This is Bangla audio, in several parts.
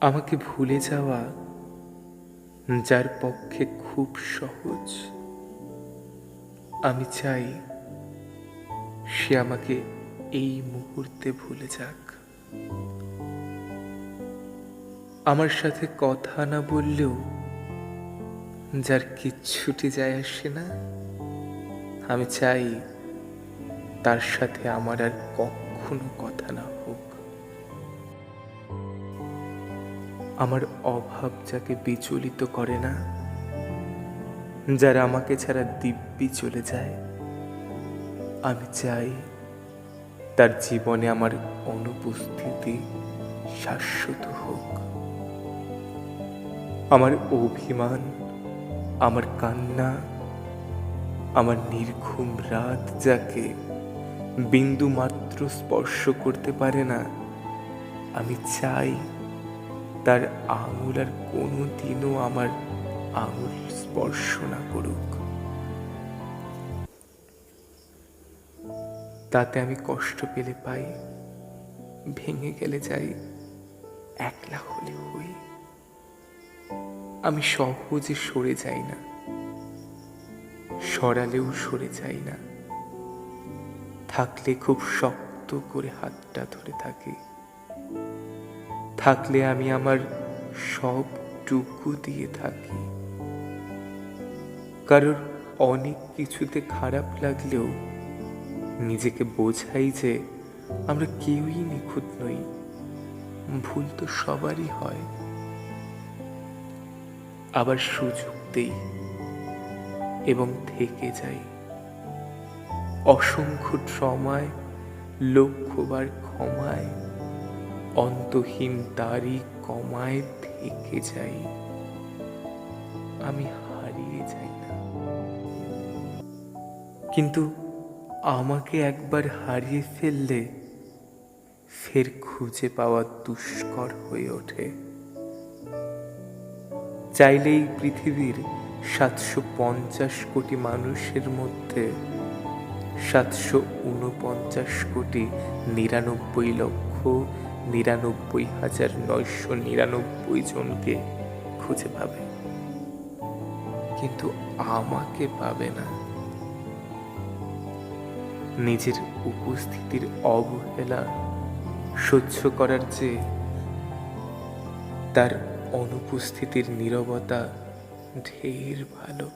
আমাকে ভুলে যাওয়া যার পক্ষে খুব সহজ। আমি চাই সে আমাকে এই মুহূর্তে ভুলে যাক। আমার সাথে কথা না বললেও যার কিচ্ছুটি যায় আসে না, আমি চাই তার সাথে আমার আর কখনো কথা না আমার অভাব যাকে বিচলিত করে না, যারা আমাকে ছাড়া দিব্যি চলে যায়, আমি চাই তার জীবনে আমার অনুপস্থিতি শাশ্বত হোক। আমার অভিমান, আমার কান্না, আমার নির্ঘুম রাত যাকে বিন্দু মাত্র স্পর্শ করতে পারে না, আমি চাই তার আঙুল আর কোনো দিনও আমার আঙুল স্পর্শ না করুক। তাতে আমি কষ্ট পেলে পাই, ভেঙে গেলে যাই, একলা হলে হই। আমি সহজে সরে যাই না, সরালেও সরে যাই না। থাকলে খুব শক্ত করে হাতটা ধরে থাকি। থাকলে আমি আমার সবটুকু দিয়ে থাকি। কারোর অনেক কিছুতে খারাপ লাগলেও নিজেকে বোঝাই যে আমরা কেউই নিখুঁত নই, ভুল তো সবারই হয়। আবার সুযোগ দেই এবং থেকে যাই। অসংখ্য ট্রমায় লক্ষ্যবার ক্ষমায় অন্তহীন দাড়ি কমায় থেকে যাই। আমি হারিয়ে যাই না। কিন্তু আমাকে একবার হারিয়ে ফেললে ফের খুঁজে পাওয়া দুষ্কর হয়ে ওঠে। চাইলেই পৃথিবীর সাতশো পঞ্চাশ কোটি মানুষের মধ্যে সাতশো উনপঞ্চাশ কোটি নিরানব্বই লক্ষ নিরানব্বই হাজার নয়শো নিরানব্বই জনকে খুঁজে পাবে। কিন্তু আমাকে পাবে না। নিজের উপস্থিতির অবহেলা সহ্য করার চেয়ে তার অনুপস্থিতির নীরবতা ঢের ভালো।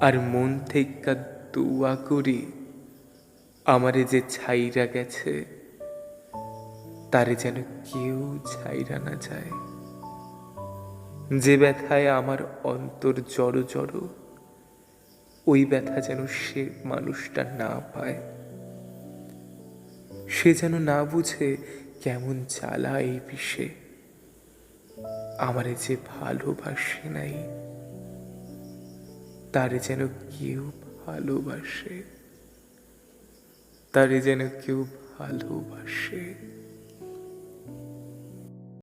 আর মন থেকে দোয়া করি, আমারে যে ছাইরা গেছে তারে যেন কেউ ছাইরা না যায়। যে ব্যথায় আমার অন্তর জড়ো জড়ো, ওই ব্যথা যেন সে মানুষটা না পায়। সে যেন না বুঝে কেমন জ্বালা এই বিষে। আমারে যে ভালোবাসে নাই, তারে যেন কেউ ভালোবাসে। তারে যেন কেউ ভালোবাসে।